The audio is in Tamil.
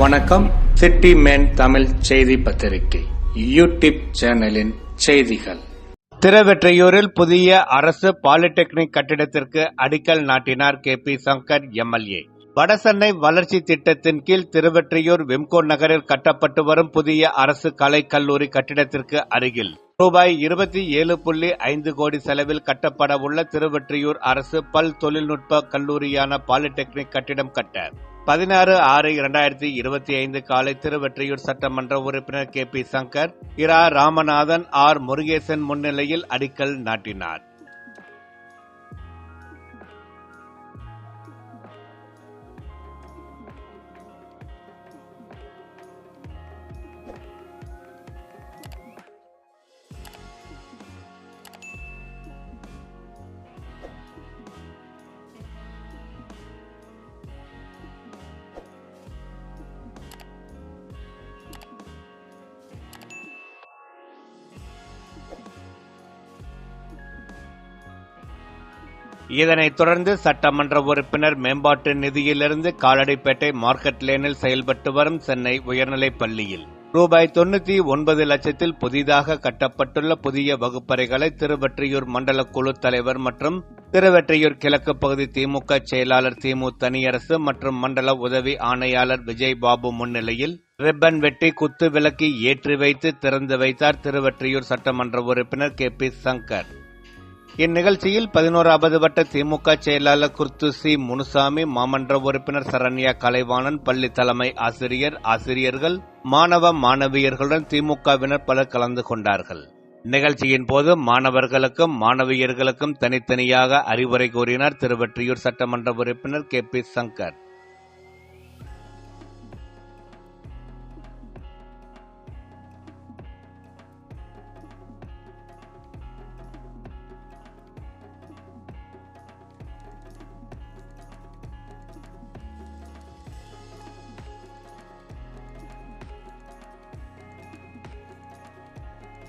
வணக்கம். சிட்டி மேன் தமிழ் செய்தி பத்திரிகை யூடியூப் சேனலின் செய்திகள். திருவெற்றியூரில் புதிய அரசு பாலிடெக்னிக் கட்டிடத்திற்கு அடிக்கல் நாட்டினார் K. P. Shankar MLA Vadachennai வளர்ச்சி திட்டத்தின் கீழ் திருவெற்றியூர் விம்கோ நகரில் கட்டப்பட்டு வரும் புதிய அரசு கலை கல்லூரி கட்டிடத்திற்கு அருகில் ரூபாய் இருபத்தி ஏழு புள்ளி ஐந்து கோடி செலவில் கட்டப்பட உள்ள திருவெற்றியூர் அரசு பல் தொழில்நுட்ப கல்லூரியான பாலிடெக்னிக் கட்டிடம் கட்ட பதினாறு ஆறு இரண்டாயிரத்தி இருபத்தி ஐந்து காலை திருவெற்றியூர் சட்டமன்ற உறுப்பினர் கே பி சங்கர் இரா ராமநாதன் ஆர் முருகேசன் முன்னிலையில் அடிக்கல் நாட்டினார். இதனைத் தொடர்ந்து சட்டமன்ற உறுப்பினர் மேம்பாட்டு நிதியிலிருந்து காலடிப்பேட்டை மார்க்கெட் லேனில் செயல்பட்டு வரும் சென்னை உயர்நிலைப் பள்ளியில். ரூபாய் தொண்ணூத்தி ஒன்பது லட்சத்தில் புதிதாக கட்டப்பட்டுள்ள புதிய வகுப்பறைகளை திருவெற்றியூர் மண்டல குழு தலைவர் மற்றும் திருவெற்றியூர் கிழக்கு பகுதி திமுக செயலாளர் திமு தனியரசு மற்றும் மண்டல உதவி ஆணையாளர் விஜய் பாபு முன்னிலையில் ரிப்பன் வெட்டி குத்து விளக்கி ஏற்றி வைத்து திறந்து வைத்தார் திருவெற்றியூர் சட்டமன்ற உறுப்பினர் கே பி சங்கர். இந்நிகழ்ச்சியில் பதினோராவது வட்ட திமுக செயலாளர் குர்த்து சி. முனுசாமி மாமன்ற உறுப்பினர் சரண்யா கலைவாணன் பள்ளி தலைமை ஆசிரியர் ஆசிரியர்கள் மாணவ மாணவியர்களுடன் திமுகவினர் பலர் கலந்து கொண்டார்கள். நிகழ்ச்சியின் போது மாணவர்களுக்கும் மாணவியர்களுக்கும் தனித்தனியாக அறிவுரை கூறினார் திருவெற்றியூர் சட்டமன்ற உறுப்பினர் கே. பி. சங்கர்.